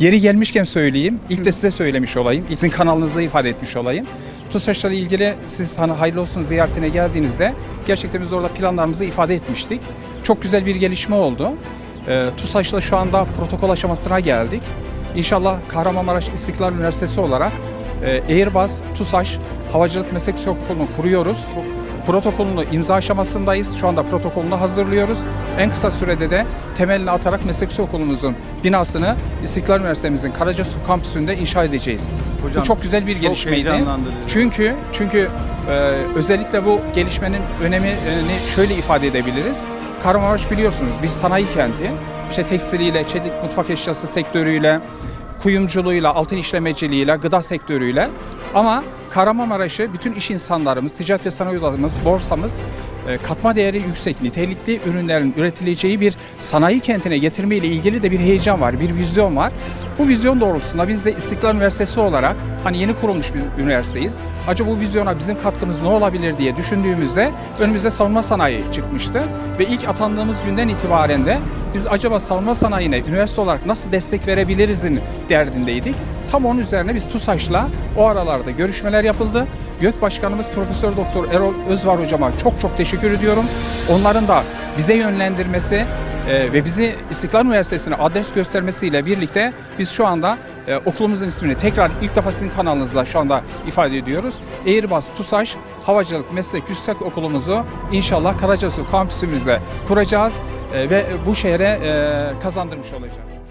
Yeri gelmişken söyleyeyim. İlk de size söylemiş olayım. İlk sizin kanalınızda ifade etmiş olayım. TUSAŞ'la ilgili siz hani hayırlı olsun ziyaretine geldiğinizde gerçekten biz orada planlarımızı ifade etmiştik. Çok güzel bir gelişme oldu. Ee, TUSAŞ'la şu anda protokol aşamasına geldik. İnşallah Kahramanmaraş İstiklal Üniversitesi olarak e, Airbus, TUSAŞ Havacılık Meslek Okulu'nu kuruyoruz. Protokolünü imza aşamasındayız. Şu anda protokolünü hazırlıyoruz. En kısa sürede de temelini atarak meslek okulumuzun binasını İstiklal Üniversitemizin Karacasu kampüsünde inşa edeceğiz. Hocam, bu çok güzel bir gelişmeydi. Çünkü çünkü e, özellikle bu gelişmenin önemini şöyle ifade edebiliriz. Kahramanmaraş biliyorsunuz bir sanayi kenti. İşte tekstiliyle, çelik mutfak eşyası sektörüyle, kuyumculuğuyla, altın işlemeciliğiyle, gıda sektörüyle ama Kahramanmaraş'ı bütün iş insanlarımız, ticaret ve sanayi odalarımız, borsamız e, katma değeri yüksek, nitelikli ürünlerin üretileceği bir sanayi kentine getirme ile ilgili de bir heyecan var, bir vizyon var. Bu vizyon doğrultusunda biz de İstiklal Üniversitesi olarak hani yeni kurulmuş bir üniversiteyiz. Acaba bu vizyona bizim katkımız ne olabilir diye düşündüğümüzde önümüzde savunma sanayi çıkmıştı ve ilk atandığımız günden itibaren de biz acaba savunma sanayine üniversite olarak nasıl destek verebilirizin derdindeydik. Tam onun üzerine biz TUSAŞ'la o aralarda görüşmeler yapıldı. GÖK Başkanımız Profesör Doktor Erol Özvar hocama çok çok teşekkür ediyorum. Onların da bize yönlendirmesi e, ve bizi İstiklal Üniversitesi'ne adres göstermesiyle birlikte biz şu anda e, okulumuzun ismini tekrar ilk defa sizin kanalınızda şu anda ifade ediyoruz. Airbus TUSAŞ Havacılık Meslek Yüksek Okulumuzu inşallah Karacasu kampüsümüzde kuracağız e, ve bu şehre e, kazandırmış olacağız.